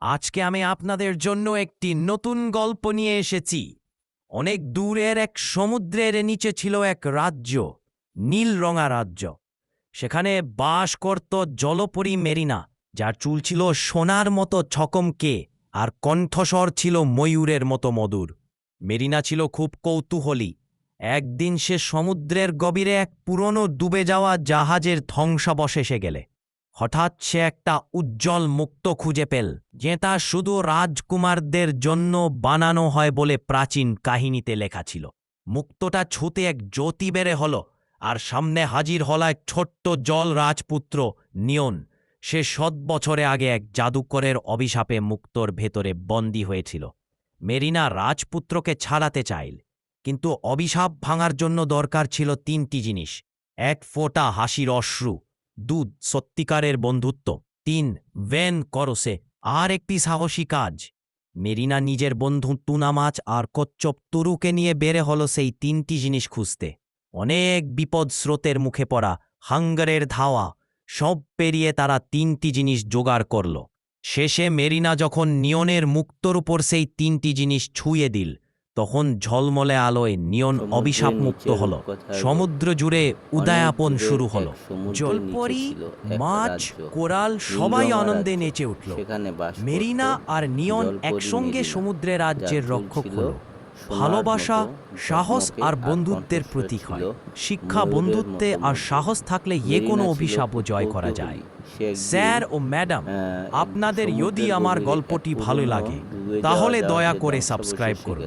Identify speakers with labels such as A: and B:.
A: আজকে আমি আপনাদের জন্য একটি নতুন গল্প নিয়ে এসেছি। অনেক দূরের এক সমুদ্রের নিচে ছিল এক রাজ্য, নীল রঙা রাজ্য। সেখানে বাস করত জলপরী মেরিনা, যার চুল ছিল সোনার মতো ছকমকে আর কণ্ঠস্বর ছিল ময়ূরের মতো মধুর। মেরিনা ছিল খুব কৌতূহলী। একদিন সে সমুদ্রের গভীরে এক পুরনো ডুবে যাওয়া জাহাজের ধ্বংসাবশেষে গেলে। হঠাৎ সে একটা উজ্জ্বল মুক্ত খুঁজে পেল যেটা শুধু রাজকুমারদের জন্য বানানো হয় বলে প্রাচীন কাহিনীতে লেখা ছিল। মুক্তটা ছুতে এক জ্যোতি বেড়ে হল, আর সামনে হাজির হল এক ছোট্ট জল রাজপুত্র নিয়ন। সে শত বছরে আগে এক জাদুকরের অভিশাপে মুক্তর ভেতরে বন্দী হয়েছিল। মেরিনা রাজপুত্রকে ছাড়াতে চাইল, কিন্তু অভিশাপ ভাঙার জন্য দরকার ছিল তিনটি জিনিস, এক ফোঁটা হাসির অশ্রু দুধ সত্যিকারের বন্ধুত্ব। তিন ভেন করসে, আর একটি সাহসী কাজ। মেরিনা নিজের বন্ধু টুনা মাছ আর কচ্চপ তরুকে নিয়ে বেড়ে হলো সেই তিনটি জিনিস খুঁজতে। অনেক বিপদ স্রোতের মুখে পড়া, হাঙ্গারের ধাওয়া, সব পেরিয়ে তারা তিনটি জিনিস জোগাড় করল। শেষে মেরিনা যখন নিয়নের মুক্তর উপর সেই তিনটি জিনিস ছুঁয়ে দিল তখন ঝলমলে আলোয় নিয়ন অভিশাপ মুক্ত হল। সমুদ্র জুড়ে উদয়াপন শুরু হলো। জলপরি মাছ কোরাল সবাই আনন্দে নেচে উঠল। মেরিনা আর নিয়ন একসঙ্গে সমুদ্রে রাজ্যের রক্ষক হল। ভালোবাসা সাহস আর বন্ধুত্বের প্রতীক হয়। শিক্ষা বন্ধুত্বে আর সাহস থাকলে যে কোনো অভিশাপও জয় করা যায়। স্যার ও ম্যাডাম আপনাদের যদি আমার গল্পটি ভালো লাগে। তাহলে দয়া করে সাবস্ক্রাইব করুন।